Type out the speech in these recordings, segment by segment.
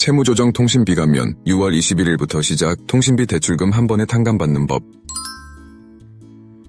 채무조정 통신비 감면 6월 21일부터 시작 통신비 대출금 한 번에 탕감받는 법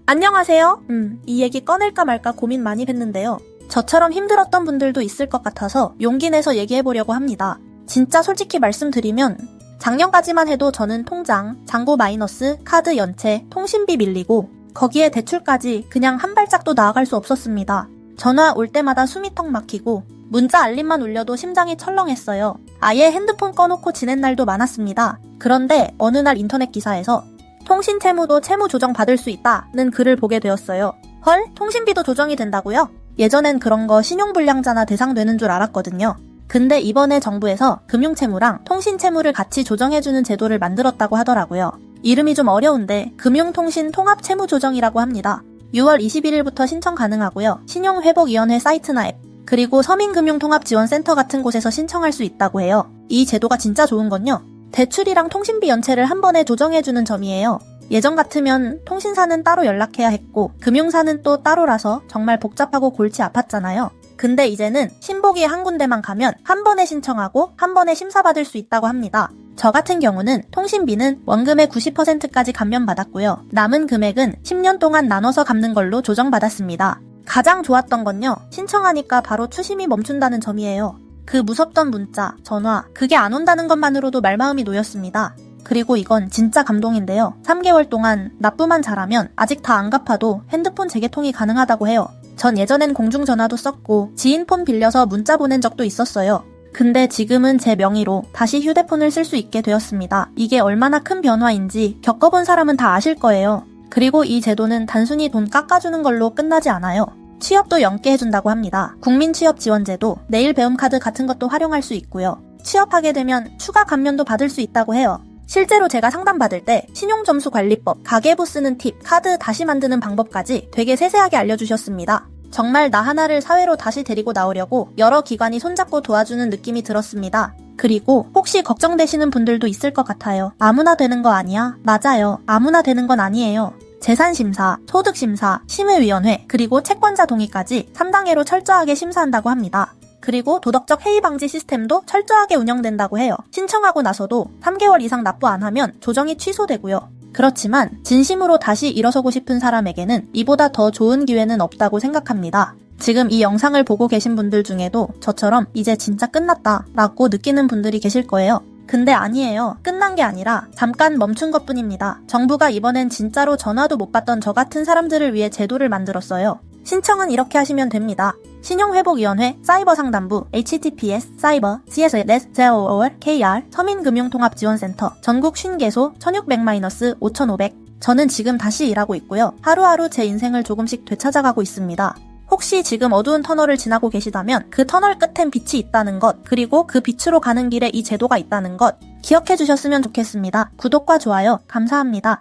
안녕하세요. 음, 이 얘기 꺼낼까 말까 고민 많이 했는데요. 저처럼 힘들었던 분들도 있을 것 같아서 용기 내서 얘기해보려고 합니다. 진짜 솔직히 말씀드리면 작년까지만 해도 저는 통장, 잔고 마이너스, 카드 연체, 통신비 밀리고 거기에 대출까지 그냥 한 발짝도 나아갈 수 없었습니다. 전화 올 때마다 숨이 턱 막히고 문자 알림만 울려도 심장이 철렁했어요. 아예 핸드폰 꺼놓고 지낸 날도 많았습니다. 그런데 어느 날 인터넷 기사에서 통신 채무도 채무 조정 받을 수 있다는 글을 보게 되었어요. 헐? 통신비도 조정이 된다고요? 예전엔 그런 거 신용불량자나 대상되는 줄 알았거든요. 근데 이번에 정부에서 금융채무랑 통신채무를 같이 조정해주는 제도를 만들었다고 하더라고요. 이름이 좀 어려운데 금융통신통합채무조정이라고 합니다. 6월 21일부터 신청 가능하고요. 신용회복위원회 사이트나 앱, 그리고 서민금융통합지원센터 같은 곳에서 신청할 수 있다고 해요. 이 제도가 진짜 좋은 건요. 대출이랑 통신비 연체를 한 번에 조정해주는 점이에요. 예전 같으면 통신사는 따로 연락해야 했고 금융사는 또 따로라서 정말 복잡하고 골치 아팠잖아요. 근데 이제는 신보기에 한 군데만 가면 한 번에 신청하고 한 번에 심사받을 수 있다고 합니다. 저 같은 경우는 통신비는 원금의 90%까지 감면받았고요. 남은 금액은 10년 동안 나눠서 갚는 걸로 조정받았습니다. 가장 좋았던 건요. 신청하니까 바로 추심이 멈춘다는 점이에요. 그 무섭던 문자, 전화, 그게 안 온다는 것만으로도 말마음이 놓였습니다. 그리고 이건 진짜 감동인데요. 3개월 동안 납부만 잘하면 아직 다 안 갚아도 핸드폰 재개통이 가능하다고 해요. 전 예전엔 공중전화도 썼고 지인 폰 빌려서 문자 보낸 적도 있었어요. 근데 지금은 제 명의로 다시 휴대폰을 쓸 수 있게 되었습니다. 이게 얼마나 큰 변화인지 겪어본 사람은 다 아실 거예요. 그리고 이 제도는 단순히 돈 깎아주는 걸로 끝나지 않아요. 취업도 연계 해준다고 합니다. 국민취업지원제도, 내일 배움카드 같은 것도 활용할 수 있고요. 취업하게 되면 추가 감면도 받을 수 있다고 해요. 실제로 제가 상담받을 때 신용점수관리법, 가계부 쓰는 팁, 카드 다시 만드는 방법까지 되게 세세하게 알려주셨습니다. 정말 나 하나를 사회로 다시 데리고 나오려고 여러 기관이 손잡고 도와주는 느낌이 들었습니다. 그리고 혹시 걱정되시는 분들도 있을 것 같아요. 아무나 되는 거 아니야? 맞아요. 아무나 되는 건 아니에요. 재산심사, 소득심사, 심의위원회, 그리고 채권자 동의까지 3단계로 철저하게 심사한다고 합니다. 그리고 도덕적 해이 방지 시스템도 철저하게 운영된다고 해요. 신청하고 나서도 3개월 이상 납부 안 하면 조정이 취소되고요. 그렇지만 진심으로 다시 일어서고 싶은 사람에게는 이보다 더 좋은 기회는 없다고 생각합니다. 지금 이 영상을 보고 계신 분들 중에도 저처럼 이제 진짜 끝났다 라고 느끼는 분들이 계실 거예요. 근데 아니에요. 끝난 게 아니라 잠깐 멈춘 것 뿐입니다. 정부가 이번엔 진짜로 전화도 못 받던 저 같은 사람들을 위해 제도를 만들었어요. 신청은 이렇게 하시면 됩니다. 신용회복위원회 사이버상담부 https 사이버 cs.05 kr 서민금융통합지원센터 전국 50개소 1600-5500 저는 지금 다시 일하고 있고요. 하루하루 제 인생을 조금씩 되찾아가고 있습니다. 혹시 지금 어두운 터널을 지나고 계시다면 그 터널 끝엔 빛이 있다는 것, 그리고 그 빛으로 가는 길에 이 제도가 있다는 것 기억해 주셨으면 좋겠습니다. 구독과 좋아요 감사합니다.